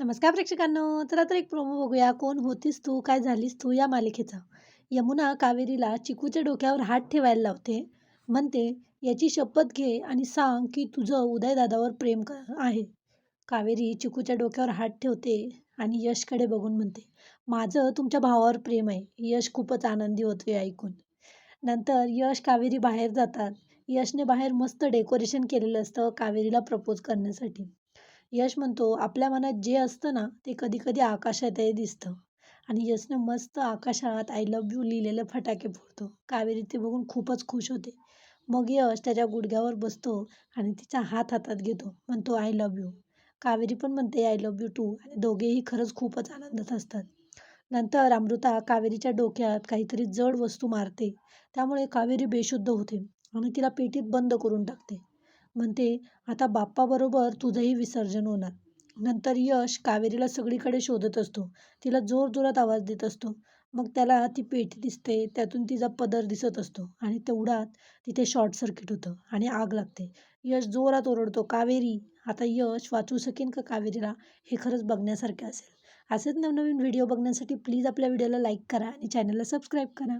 नमस्कार प्रेक्षकांनो. चला तर एक प्रोमो बघूया. कोण होतीस तू? काय झालीस तू या मालिकेचा? यमुना कावेरीला चिकूच्या डोक्यावर हात ठेवायला लावते. म्हणते याची शपथ घे आणि सांग की तुझं उदयदादावर प्रेम क आहे. कावेरी चिकूच्या डोक्यावर हात ठेवते आणि यशकडे बघून म्हणते माझं तुमच्या भावावर प्रेम आहे. यश खूपच आनंदी होतो ऐकून. नंतर यश कावेरी बाहेर जातात. यशने बाहेर मस्त डेकोरेशन केलेलं असतं कावेरीला प्रपोज करण्यासाठी. यश म्हणतो आपल्या मनात जे असतं ना ते कधी कधी आकाशातही दिसतं. आणि यशनं मस्त आकाशात आय लव्ह यू लिहिलेले फटाके फोडतो. कावेरी ते बघून खूपच खुश होते. मग यश त्याच्या गुडघ्यावर बसतो आणि तिचा हात हातात घेतो. म्हणतो आय लव्ह यू कावेरी पण म्हणते आय लव्ह यू टू आणि दोघेही खरंच खूपच आनंदात असतात. नंतर अमृता कावेरीच्या डोक्यात काहीतरी जड वस्तू मारते. त्यामुळे कावेरी बेशुद्ध होते आणि तिला पेटीत बंद करून टाकते. म्हणते आता बाप्पाबरोबर तुझंही विसर्जन होणार. नंतर यश कावेरीला सगळीकडे शोधत असतो. तिला जोरजोरात आवाज देत असतो. मग त्याला ती पेटी दिसते त्यातून तिचा पदर दिसत असतो आणि तेवढ्यात तिथे शॉर्ट सर्किट होतं आणि आग लागते. यश जोरात ओरडतो कावेरी आता यश वाचू शकेन का कावेरीला? हे खरंच बघण्यासारखे असेल. असेच नवनवीन व्हिडिओ बघण्यासाठी प्लीज आपल्या व्हिडिओला लाईक करा आणि चॅनलला सबस्क्राईब करा.